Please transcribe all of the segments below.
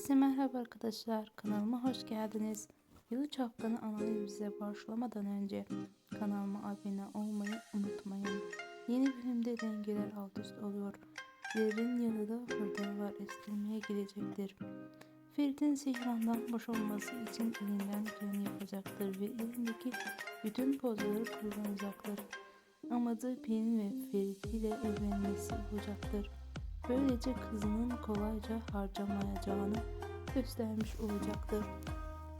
Herkese merhaba arkadaşlar. Kanalıma hoş geldiniz. Yalı Çapkanı analizimize başlamadan önce kanalıma abone olmayı unutmayın. Yeni bölümde dengeler alt üst oluyor. Yerin yanında fırtınalar estirmeye gelecektir. Ferit'in Sihran'dan boş olması için elinden geleni yapacaktır ve elindeki bütün pozları kullanacaktır. Amadı Pelin ve Ferit ile evlenmesi olacaktır. Böylece kızının kolayca harcamayacağını göstermiş olacaktır.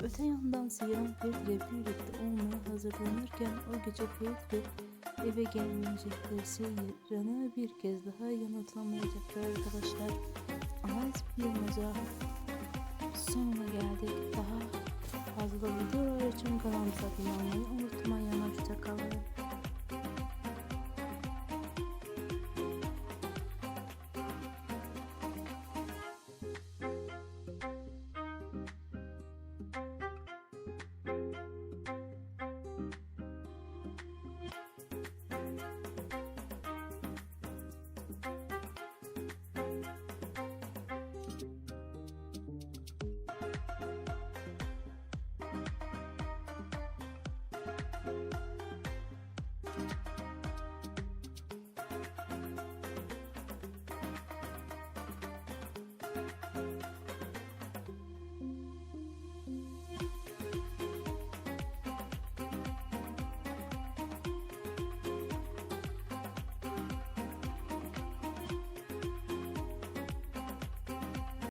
Öte yandan Sihran Ferit ile birlikte olmaya hazırlanırken o gece de eve gelmeyecektir. Sihran'ı bir kez daha yanıltamayacaktır arkadaşlar. Analiz videomuza sonuna geldik. Daha fazla videolar için kanalımıza abone olmayı unutmayın. Hoşçakalın.